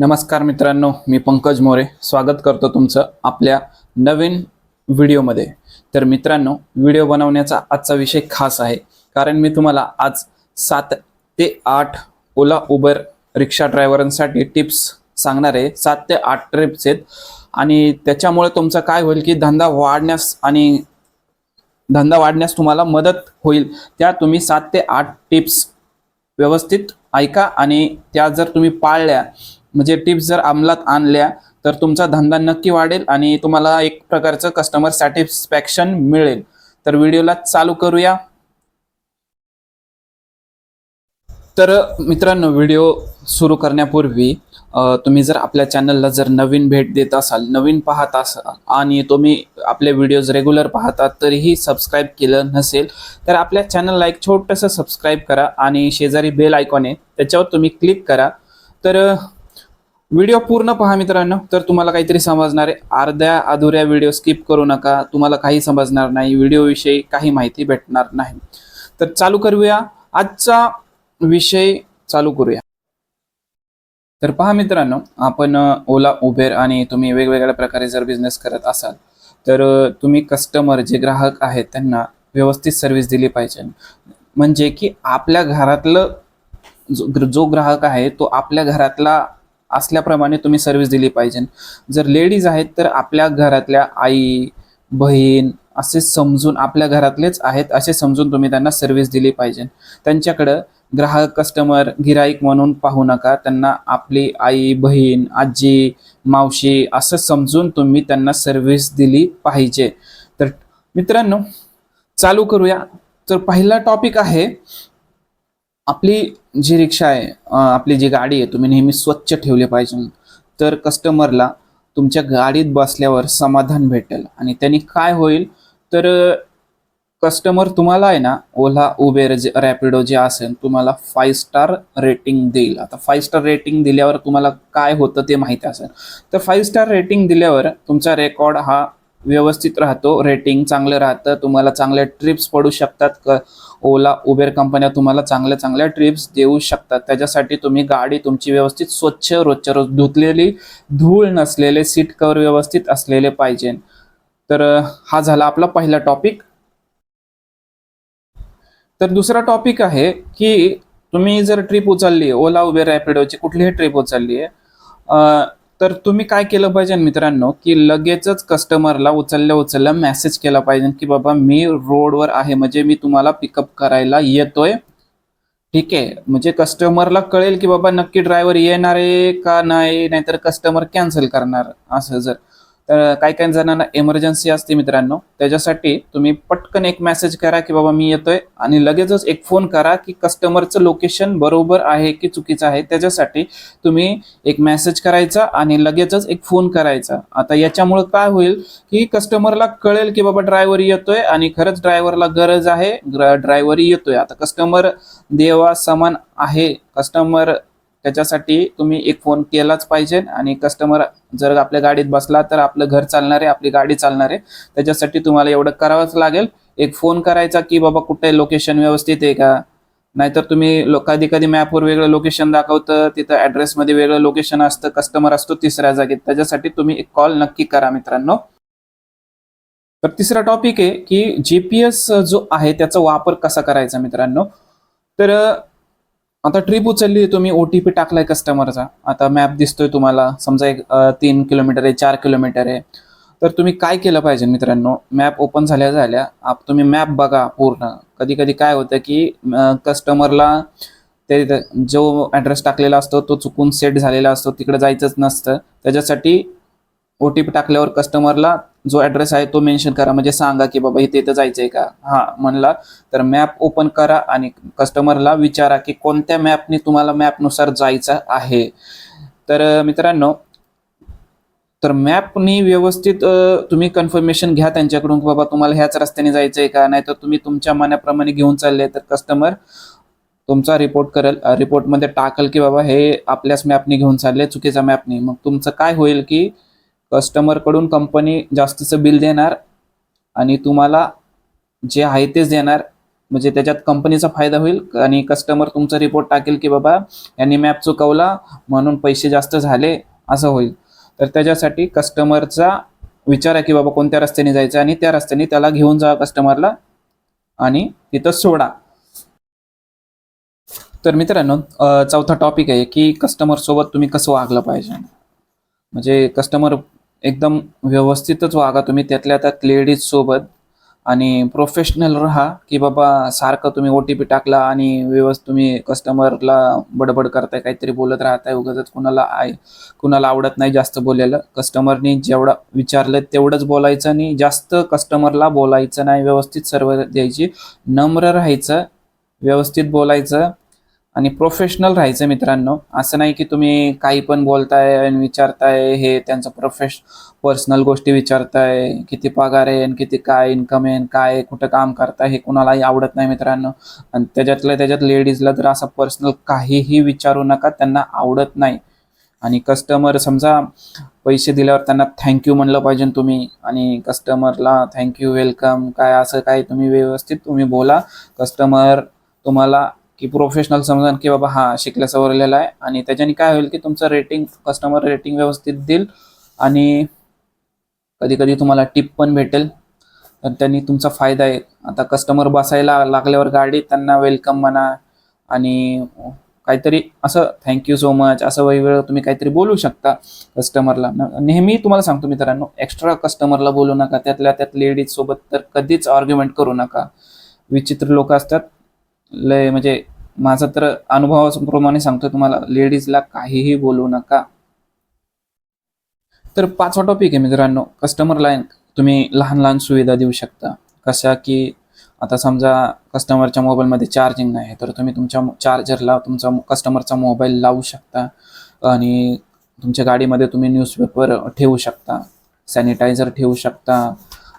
नमस्कार मित्रांनो मी पंकज मोरे. स्वागत करतो तुमचं आपल्या नवीन व्हिडिओमध्ये. तर मित्रांनो व्हिडिओ बनवण्याचा आजचा विषय खास आहे. कारण मी तुम्हाला आज सात ते आठ ओला उबर रिक्षा ड्रायव्हरांसाठी टिप्स सांगणार आहे. सात ते आठ ट्रिप्स आहेत. आणि त्याच्यामुळे तुमचं काय होईल की धंदा वाढण्यास आणि धंदा वाढण्यास तुम्हाला मदत होईल. त्या तुम्ही सात ते आठ टिप्स व्यवस्थित ऐका आणि त्या जर तुम्ही पाळल्या म्हणजे टिप्स जर अंमलात आणल्या तर तुमचा धंदा नक्की वाढेल आणि तुम्हाला एक प्रकारचं कस्टमर सॅटिस्फॅक्शन मिळेल. तर व्हिडिओला चालू करूया. तर मित्रांनो व्हिडिओ सुरू करण्यापूर्वी तुम्ही जर आपल्या चॅनलला जर नवीन भेट देत असाल नवीन पाहत असाल आणि तुम्ही आपले व्हिडिओज रेग्युलर पाहतात तरीही सबस्क्राईब केलं नसेल तर आपल्या चॅनलला एक छोटंसं सबस्क्राईब करा आणि शेजारी बेल आयकॉन आहे त्याच्यावर तुम्ही क्लिक करा. तर व्हिडिओ पूर्ण पहा मित्रांनो. तर तुम्हाला काहीतरी समजणार आहे. अर्ध्या अधुऱ्या व्हिडिओ स्किप करू नका. तुम्हाला काही समजणार नाही. व्हिडिओविषयी काही माहिती भेटणार नाही. तर चालू करूया. आजचा विषय चालू करूया. तर पहा मित्रांनो आपण ओला उबेर आणि तुम्ही वेगवेगळ्या प्रकारे जर बिझनेस करत असाल तर तुम्ही कस्टमर जे ग्राहक आहेत त्यांना व्यवस्थित सर्व्हिस दिली पाहिजे. म्हणजे की आपल्या घरातलं जो जो ग्राहक आहे तो आपल्या घरातला असल्याप्रमाणे तुम्ही सर्व्हिस दिली पाहिजे. जर लेडीज आहेत तर आपल्या घरातल्या आई बहीण असे समजून आपल्या घरातलेच आहेत असे समजून तुम्ही त्यांना सर्व्हिस दिली पाहिजे. त्यांच्याकडं ग्राहक कस्टमर गिराईक म्हणून पाहू नका. त्यांना आपली आई बहीण आजी मावशी असं समजून तुम्ही त्यांना सर्व्हिस दिली पाहिजे. तर मित्रांनो चालू करूया. तर पहिला टॉपिक आहे आपली जी रिक्षा आहे आपली जी गाडी आहे तुम्ही नेहमी स्वच्छ ठेवली पाहिजे. तर कस्टमरला तुमच्या गाडीत बसल्यावर समाधान भेटेल. आणि त्यांनी काय होईल तर कस्टमर तुम्हाला आहे ना ओला उबेर जे रॅपिडो जे असेल तुम्हाला फाईव्ह स्टार रेटिंग देईल. आता फाईव्ह स्टार रेटिंग दिल्यावर तुम्हाला काय होतं ते माहिती असेल. तर फाईव्ह स्टार रेटिंग दिल्यावर तुमचा रेकॉर्ड हा व्यवस्थित राहतो रेटिंग चांगलं राहतं तुम्हाला चांगल्या ट्रिप्स पडू शकतात. क ओला उबेर कंपन्या तुम्हाला चांगल्या चांगल्या ट्रिप्स देऊ शकतात. त्याच्यासाठी तुम्ही गाडी तुमची व्यवस्थित स्वच्छ रोजच्या रोज धुतलेली धूळ नसलेले सीट कवर व्यवस्थित असलेले पाहिजे. तर हा झाला आपला पहिला टॉपिक तर दुसरा टॉपिक आहे की तुम्ही जर ट्रिप उचलली ओला उबेर रॅपिडोची कुठलीही ट्रिप उचलली आहे तर तुम्ही काय केलं पाहिजे मित्रांनो की लगेचच कस्टमरला उचलल्या उचलल्या मेसेज केला पाहिजे की बाबा मी रोडवर आहे म्हणजे मी तुम्हाला पिकअप करायला येतोय. ठीक आहे म्हणजे कस्टमरला कळेल की बाबा नक्की ड्रायव्हर येणार आहे का नाही नाहीतर कस्टमर कॅन्सल करणार असं जर. तर काही काही जणांना एमर्जन्सी असते मित्रांनो. त्याच्यासाठी तुम्ही पटकन एक मेसेज करा की बाबा मी येतोय आणि लगेचच एक फोन करा की कस्टमरचं लोकेशन बरोबर आहे की चुकीचं आहे. त्याच्यासाठी तुम्ही एक मेसेज करायचा आणि लगेचच एक फोन करायचा. आता याच्यामुळे काय होईल की कस्टमरला कळेल की बाबा ड्रायव्हर येतोय आणि खरंच ड्रायव्हरला गरज आहे ड्रायव्हर येतोय. आता कस्टमर देवा समान आहे. कस्टमर त्याच्यासाठी तुम्ही एक फोन केलाच पाहिजे आणि कस्टमर जर आपल्या गाडीत बसला तर आपलं घर चालणार आहे आपली गाडी चालणार आहे. त्याच्यासाठी तुम्हाला एवढं करावंच लागेल. एक फोन करायचा की बाबा कुठे लोकेशन व्यवस्थित आहे का? नाहीतर तुम्ही लो- कधी कधी मॅपवर वेगळं लोकेशन दाखवतं तिथं ॲड्रेसमध्ये वेगळं लोकेशन असतं कस्टमर असतो तिसऱ्या जागेत. त्याच्यासाठी तुम्ही एक कॉल नक्की करा मित्रांनो. तर तिसरा टॉपिक आहे की जी पी एस जो आहे त्याचा वापर कसा करायचा मित्रांनो? तर आता ट्रिप उचलली तुम्ही ओ टी पी टाकलाय कस्टमरचा आता मॅप दिसतोय तुम्हाला. समजा एक तीन किलोमीटर आहे चार किलोमीटर आहे. तर तुम्ही काय केलं पाहिजे मित्रांनो? मॅप ओपन झाल्या झाल्या आप तुम्ही मॅप बघा पूर्ण. कधी कधी काय होतं की कस्टमरला ते जो ॲड्रेस टाकलेला असतो तो चुकून सेट झालेला असतो तिकडे जायचंच नसतं. त्याच्यासाठी ओ टी पी टाकल्यावर कस्टमरला जो ॲड्रेस आहे तो मेन्शन करा. म्हणजे सांगा की बाबा इथे इथं जायचं आहे का? हां म्हणला. तर मॅप ओपन करा आणि कस्टमरला विचारा की कोणत्या मॅपने तुम्हाला मॅपनुसार जायचं आहे. तर मित्रांनो तर मॅपनी व्यवस्थित तुम्ही कन्फर्मेशन घ्या त्यांच्याकडून की बाबा तुम्हाला ह्याच रस्त्याने जायचं आहे का? नाहीतर तुम्ही तुमच्या मनाप्रमाणे घेऊन चालले तर कस्टमर तुमचा रिपोर्ट करेल. रिपोर्टमध्ये टाकल की बाबा हे आपल्याच मॅपने घेऊन चालले चुकीचा मॅपने मग तुमचं काय होईल की कस्टमरकडून कंपनी जास्तीचं बिल देणार आणि तुम्हाला जे आहे तेच देणार. म्हणजे त्याच्यात कंपनीचा फायदा होईल आणि कस्टमर तुमचा रिपोर्ट टाकेल की बाबा यांनी मॅप चुकवला म्हणून पैसे जास्त झाले असं होईल. तर त्याच्यासाठी कस्टमरचा विचार आहे की बाबा कोणत्या रस्त्याने जायचं आणि त्या रस्त्याने त्याला घेऊन जा कस्टमरला आणि तिथं सोडा. तर मित्रांनो चौथा टॉपिक आहे की कस्टमरसोबत तुम्ही कसं वागलं पाहिजे? म्हणजे कस्टमर एकदम व्यवस्थितच वागा तुम्ही त्यातल्या त्यात लेडीजसोबत आणि प्रोफेशनल राहा की बाबा सारखं तुम्ही ओ टी पी टाकला आणि व्यवस्थित तुम्ही कस्टमरला बडबड करताय काहीतरी बोलत राहताय उगाच कुणाला आय कुणाला आवडत नाही जास्त बोलायला. कस्टमरनी जेवढं विचारलं तेवढंच बोलायचं आणि जास्त कस्टमरला बोलायचं नाही व्यवस्थित सर्व द्यायची. नम्र राहायचं व्यवस्थित बोलायचं आणि प्रोफेशनल राहायचं मित्रांनो. असं नाही की तुम्ही काही पण बोलताय आणि विचारताय हे त्यांचं प्रोफेश पर्सनल गोष्टी विचारताय किती पगार आहे आणि किती काय इन्कम आहे आणि काय कुठं काम करताय हे कुणालाही आवडत नाही मित्रांनो. आणि त्याच्यातल्या त्याच्यात लेडीजला तर असं पर्सनल काहीही विचारू नका त्यांना आवडत नाही. आणि कस्टमर समजा पैसे दिल्यावर त्यांना थँक्यू म्हणलं पाहिजे तुम्ही. आणि कस्टमरला थँक्यू वेलकम काय असं काय तुम्ही व्यवस्थित तुम्ही बोला. कस्टमर तुम्हाला की प्रोफेशनल समजा की बाबा हा शिकल्या सवरलेला आहे आणि त्याच्याने काय होईल की तुमचं रेटिंग कस्टमर रेटिंग व्यवस्थित देईल आणि कधी कधी तुम्हाला टिप पण भेटेल. तर त्यांनी तुमचा फायदा आहे. आता कस्टमर बसायला लागल्यावर गाडी त्यांना वेलकम म्हणा आणि काहीतरी असं थँक्यू सो मच असं वेगवेगळं तुम्ही काहीतरी बोलू शकता कस्टमरला नेहमी तुम्हाला सांगतो मित्रांनो एक्स्ट्रा कस्टमरला बोलू नका. त्यातल्या त्यात लेडीज सोबत तर कधीच आर्ग्युमेंट करू नका. विचित्र लोक असतात. लय म्हणजे माझा तर अनुभवाप्रमाणे सांगतो तुम्हाला लेडीजला काहीही बोलू नका. तर पाचवा टॉपिक आहे मित्रांनो कस्टमर लाईन तुम्ही लहान लहान सुविधा देऊ शकता. कशा की आता समजा कस्टमरच्या मोबाईलमध्ये चार्जिंग नाही तर तुम्ही तुमच्या चार्जरला तुमचा कस्टमरचा मोबाईल लावू शकता. आणि तुमच्या गाडीमध्ये तुम्ही न्यूजपेपर ठेवू शकता सॅनिटायझर ठेवू शकता.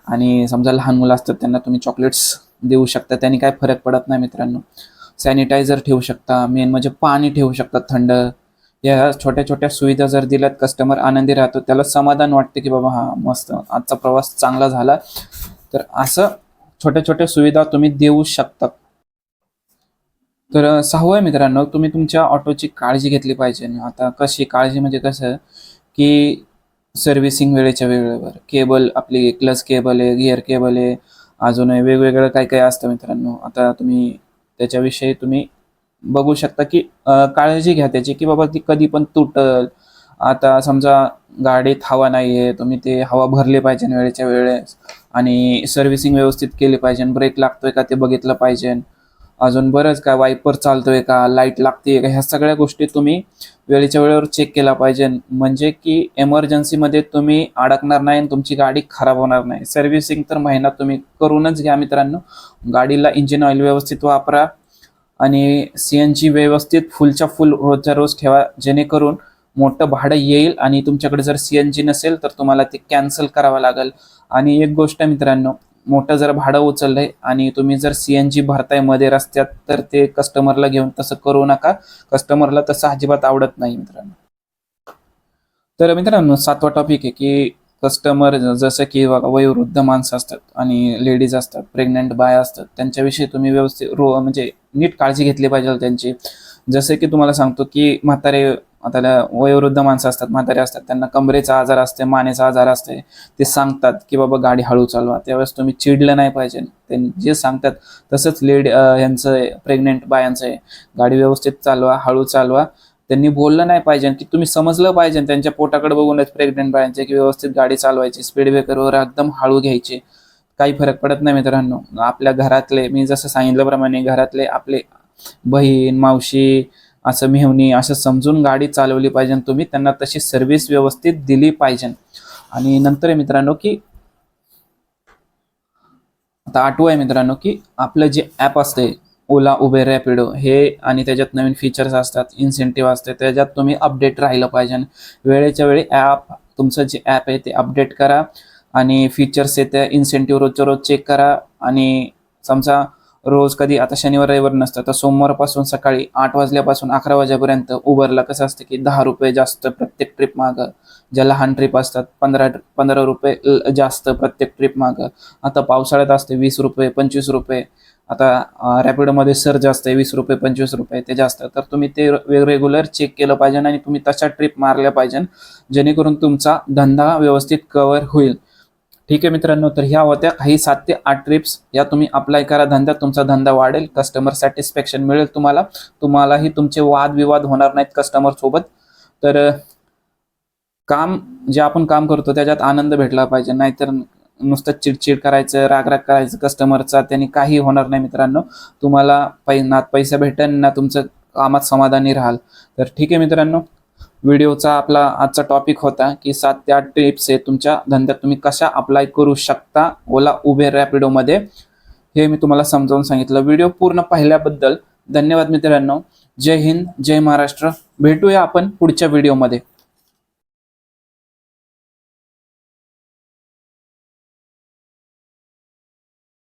आणि समजा लहान मुलं असतात त्यांना तुम्ही चॉकलेट्स देऊ शकता. त्याने काय फरक पडत नाही मित्रांनो. सॅनिटायझर ठेवू शकता. मेन म्हणजे पाणी ठेवू शकता थंड. या छोट्या छोट्या सुविधा जर दिल्यात कस्टमर आनंदी राहतो. त्याला समाधान वाटते की बाबा हा मस्त. आजचा प्रवास चांगला झाला. तर असं छोट्या छोट्या सुविधा तुम्ही देऊ शकता. तर सहावं आहे मित्रांनो. तुम्ही तुमच्या ऑटोची काळजी घेतली पाहिजे. आता कशी काळजी म्हणजे कसं की सर्व्हिसिंग वेळेच्या वेळेवर. केबल आपली क्लच केबल आहे गिअर केबल आहे. अजून वेगवेगळं काय काय असतं मित्रांनो आता तुम्ही त्याच्याविषयी तुम्ही बघू शकता की काळजी घ्या त्याची की बाबा ती कधी पण तुटल. आता समजा गाडीत हवा नाही आहे तुम्ही ते हवा भरली पाहिजे वेळेच्या वेळेस आणि सर्व्हिसिंग व्यवस्थित केली पाहिजे ब्रेक लागतोय का ते बघितलं पाहिजे. अजून बरंच काय वायपर चालतोय का लाइट लागते का ह्या सगळ्या गोष्टी तुम्ही वेळेच्या वेळेवर चेक केला पाहिजे. म्हणजे की एमर्जन्सीमध्ये तुम्ही अडकणार नाही आणि तुमची गाडी खराब होणार नाही. सर्व्हिसिंग तर महिना तुम्ही करूनच घ्या मित्रांनो. गाडीला इंजिन ऑइल व्यवस्थित वापरा आणि सी एन जी व्यवस्थित फुलच्या फुल रोजच्या रोज ठेवा जेणेकरून मोठं भाडं येईल आणि तुमच्याकडे जर सी एन जी नसेल तर तुम्हाला ते कॅन्सल करावं लागेल. आणि एक गोष्ट मित्रांनो मोठं जर भाडं उचललंय आणि तुम्ही जर सी एन जी भरतायमध्ये रस्त्यात तर ते कस्टमरला घेऊन तसं करू नका. कस्टमरला तसं अजिबात आवडत नाही मित्रांनो. तर मित्रांनो सातवा टॉपिक आहे की कस्टमर जसं की वयोवृद्ध माणसं असतात आणि लेडीज असतात प्रेग्नंट बाय असतात त्यांच्याविषयी तुम्ही व्यवस्थित रो म्हणजे नीट काळजी घेतली पाहिजे त्यांची. जसं की तुम्हाला सांगतो की म्हातारे आता वयोवृद्ध माणसं असतात म्हातारे असतात त्यांना कमरेचा आजार असते मानेचा आजार असते ते सांगतात की बाबा गाडी हळू चालवा. त्यावेळेस तुम्ही चिडलं नाही पाहिजे. ते जे सांगतात तसंच लेड यांचं प्रेग्नेंट बायांचं आहे. गाडी व्यवस्थित चालवा हळू चालवा. त्यांनी बोललं नाही पाहिजे की तुम्ही समजलं पाहिजे. त्यांच्या पोटाकडे बघूनच प्रेग्नेंट बायांचे की व्यवस्थित गाडी चालवायची स्पीड ब्रेकरवर एकदम हळू घ्यायची. काही फरक पडत नाही मित्रांनो. आपल्या घरातले मी जसं सांगितल्याप्रमाणे घरातले आपले बहीण मावशी असं मेहवणी असं समजून गाडी चालवली पाहिजे तुम्ही त्यांना तशी सर्व्हिस व्यवस्थित दिली पाहिजे. आणि नंतर मित्रांनो की आता आठवं आहे मित्रांनो की आपलं जे ॲप असते ओला उबेर रॅपिडो हे आणि त्याच्यात नवीन फीचर्स असतात इन्सेंटिव्ह असते त्याच्यात तुम्ही अपडेट राहिलं पाहिजे. वेळेच्या वेळी ॲप तुमचं जे ॲप आहे ते अपडेट करा. आणि फीचर्स येते इन्सेंटिव्ह रोजच्या रोज चेक करा. आणि समजा रोज कधी आता शनिवार रविवार नसतं तर सोमवारपासून सकाळी आठ वाजल्यापासून अकरा वाजेपर्यंत उबरला. कसं असतं की दहा रुपये जास्त प्रत्येक ट्रिप मागं. ज्या लहान ट्रिप असतात पंधरा पंधरा रुपये ल- जास्त प्रत्येक ट्रिप मागं. आता पावसाळ्यात असते वीस रुपये पंचवीस रुपये. आता रॅपिडोमध्ये सर जास्त आहे वीस रुपये पंचवीस रुपये ते जास्त. तर तुम्ही ते रेग्युलर चेक केलं पाहिजे आणि तुम्ही तशा ट्रिप मारल्या पाहिजे जेणेकरून तुमचा धंदा व्यवस्थित कवर होईल. ठीक आहे मित्रांनो तर ह्या होत्या. काही सात ते आठ ट्रिप्स या तुम्ही अप्लाय करा. धंद्यात तुमचा धंदा वाढेल. कस्टमर सॅटिस्फॅक्शन मिळेल तुम्हाला. तुम्हालाही तुमचे वादविवाद होणार नाहीत कस्टमर सोबत. तर काम जे आपण काम करतो त्याच्यात आनंद भेटला पाहिजे. नाहीतर नुसतं चिडचिड करायचं रागराग करायचं कस्टमरचा त्याने काही होणार नाही मित्रांनो. तुम्हाला पै ना पैसा भेटेल ना तुमचं कामात समाधानी राहाल. तर ठीक आहे मित्रांनो. व्हिडिओचा आपला आजचा टॉपिक होता की सात ते आठ टिप्स आहे तुमच्या धंद्यात तुम्ही कशा अप्लाय करू शकता? ओला उबेर रॅपिडोमध्ये हे मी तुम्हाला समजावून सांगितलं. व्हिडिओ पूर्ण पाहिल्याबद्दल धन्यवाद मित्रांनो. जय हिंद जय महाराष्ट्र. भेटूया आपण पुढच्या व्हिडिओमध्ये